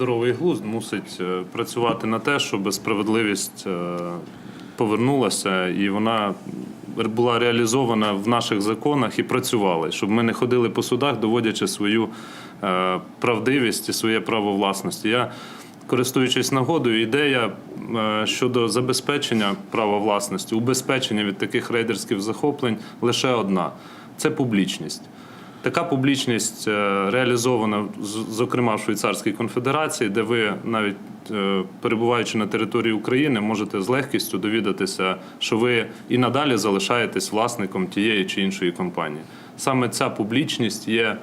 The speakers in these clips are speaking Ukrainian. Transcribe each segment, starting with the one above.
Здоровий глузд мусить е, працювати на те, щоб справедливість е, повернулася і вона була реалізована в наших законах і працювала, щоб ми не ходили по судах, доводячи свою е, правдивість і своє право власності. Я, користуючись нагодою, ідея щодо забезпечення права власності, убезпечення від таких рейдерських захоплень лише одна це публічність. Така публічність е, реалізована зокрема в Швейцарській конфедерації, де ви навіть е, перебуваючи на території України, можете з легкістю довідатися, що ви і надалі залишаєтесь власником тієї чи іншої компанії. Саме ця публічність є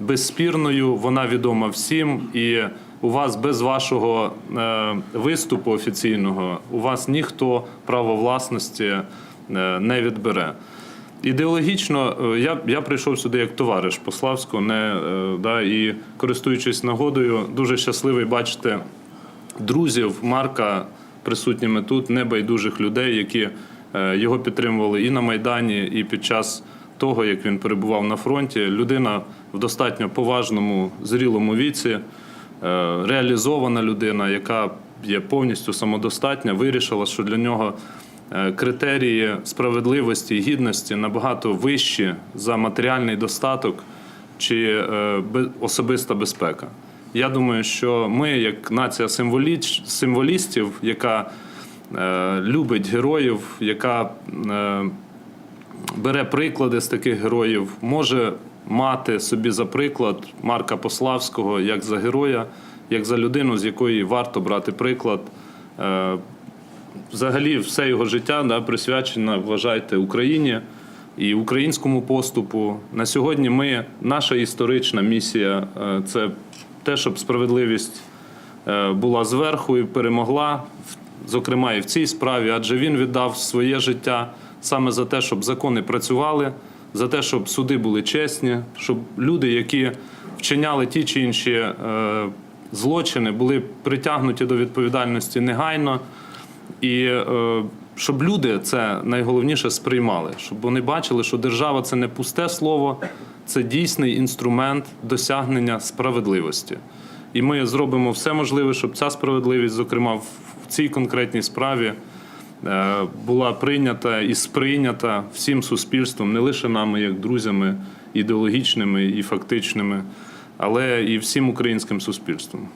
безспірною, вона відома всім, і у вас без вашого е, виступу офіційного у вас ніхто право власності не відбере. Ідеологічно е, я, я прийшов сюди як товариш Пославського, не, е, да, і користуючись нагодою, дуже щасливий бачити друзів Марка присутніми тут, небайдужих людей, які е, його підтримували і на Майдані, і під час того, як він перебував на фронті. Людина в достатньо поважному, зрілому віці, реалізована людина, яка є повністю самодостатня, вирішила, що для нього критерії справедливості і гідності набагато вищі за матеріальний достаток чи е, особиста безпека. Я думаю, що ми, як нація символістів, яка е, любить героїв, яка е, бере приклади з таких героїв, може мати собі за приклад Марка Пославського як за героя, як за людину, з якої варто брати приклад. Взагалі, все його життя да, присвячено, вважайте, Україні і українському поступу. На сьогодні ми, наша історична місія е, це те, щоб справедливість е, була зверху і перемогла, зокрема і в цій справі, адже він віддав своє життя саме за те, щоб закони працювали, за те, щоб суди були чесні, щоб люди, які вчиняли ті чи інші е, злочини, були притягнуті до відповідальності негайно. І е, щоб люди це найголовніше сприймали, щоб вони бачили, що держава це не пусте слово, це дійсний інструмент досягнення справедливості. І ми зробимо все можливе, щоб ця справедливість, зокрема в цій конкретній справі, е, була прийнята і сприйнята всім суспільством, не лише нами, як друзями ідеологічними і фактичними, але і всім українським суспільством.